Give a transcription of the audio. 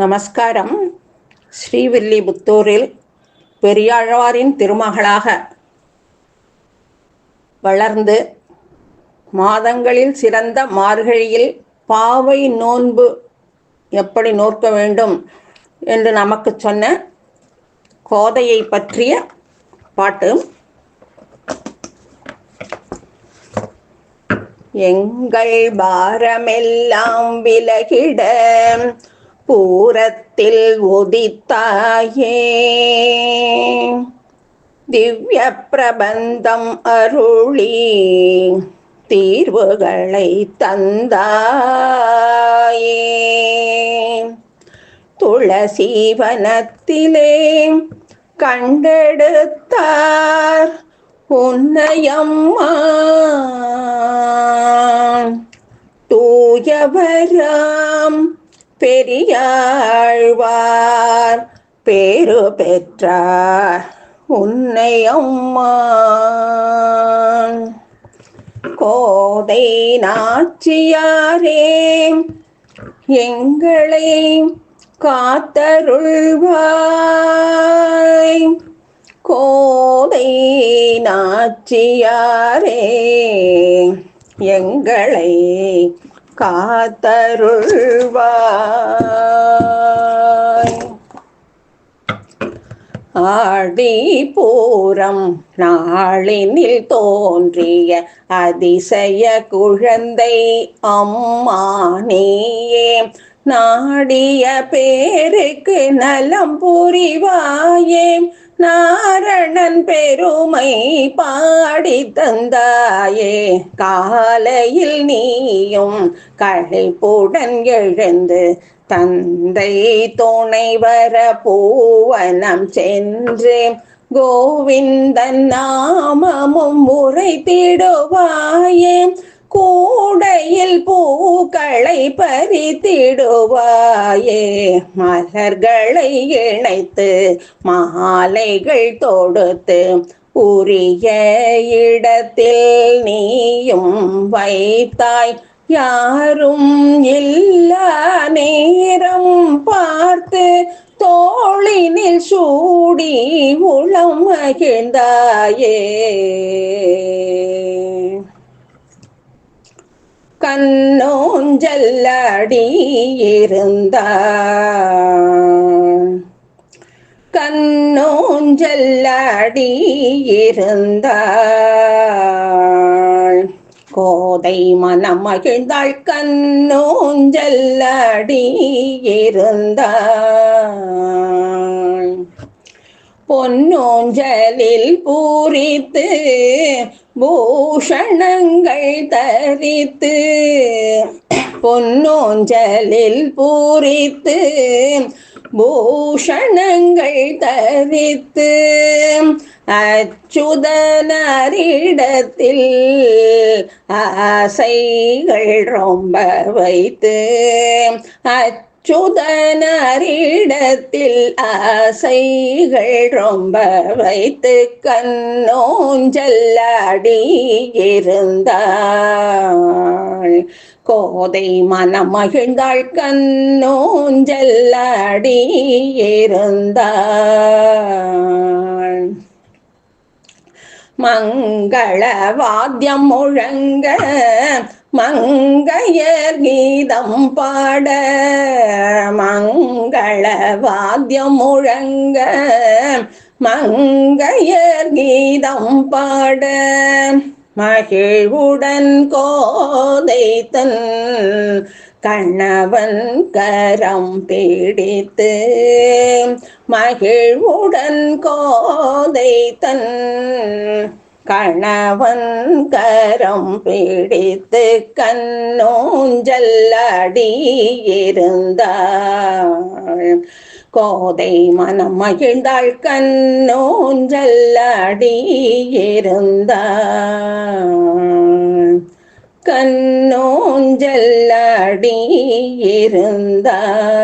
நமஸ்காரம். ஸ்ரீவில்லிபுத்தூரில் பெரியாழ்வாரின் திருமகளாக வளர்ந்து மாதங்களில் சிறந்த மார்கழியில் பாவை நோன்பு எப்படி நோக்க வேண்டும் என்று நமக்கு சொன்ன கோதையை பற்றிய பாட்டு. எங்கள் பாரமெல்லாம் விலகிட பூரத்தில் உதித்தாயே. திவ்ய பிரபந்தம் அருளி தீர்வுகளை தந்தாயே. துளசீவனத்திலே கண்டெடுத்தார் உன்னையம்மா தூயவராம் பெரியாழ்வார் பேரு பெற்றார் உன்னை அம்மா. கோதை நாச்சியாரே எங்களை காத்தருள்வாய். கோதை நாச்சியாரே எங்களை காத்தருள்வாய் ஆடி பூரம் நாளினில் தோன்றிய அதிசய குழந்தை அம்மா நீயே. நாடிய பேருக்கு நலம் புரிவாயே. நாரணன் பெருமை பாடி தந்தாயே. காலையில் நீயும் கழிப்புடன் எழுந்து தந்தை துணை வர பூவனம் சென்றேன் கோவிந்தன் நாமமும் உரைத்திடுவாயே கூடையில் பூக்களை பறித்திடுவாயே. மலர்களை இணைத்து மாலைகள் தொடுத்து உரிய இடத்தில் நீயும் வைத்தாய். யாரும் இல்லா நேரம் பார்த்து தோளினில் சூடி உளம் மகிழ்ந்தாயே. கண்ணோஞ்சல்லடி இருந்தான் கண்ணோஞ்சல்லடி இருந்தாள் கோதை மனம் மகிழ்ந்தாள் கண்ணோஞ்சல்லடி இருந்தாள் பொன்னோஞ்சலில் பூரித்து பூஷணங்கள் தரித்து. பொன்னோஞ்சலில் பூரித்து பூஷணங்கள் தரித்து. அச்சுதனரிடத்தில் ஆசைகள் ரொம்ப வைத்து அச்சு சுதனரிடத்தில் ஆசைகள் ரொம்ப வைத்து கண்ணோஞ்சல்லாடி இருந்தாள். கோதை மனம் மகிழ்ந்தாள் கண்ணோஞ்சல்லாடி இருந்தாள். மங்கள வாத்தியம் முழங்க மங்கையர் கீதம் பாட மங்கள வாத்தியம் முழங்க. மங்கையர் கீதம் பாட மகிழ்வுடன் கோதைத்தன் தன் கண்ணவன் கரம் பிடித்து. மகிழ்வுடன் கோதைத்தன் கணவன் கரம் பிடித்து கண்ணோஞ்சல்லடி இருந்தாள் கோதை மனம் மகிழ்ந்தாள் கண்ணோஞ்சல்லடி இருந்தாள் கண்ணோஞ்சல்லடி இருந்தாள்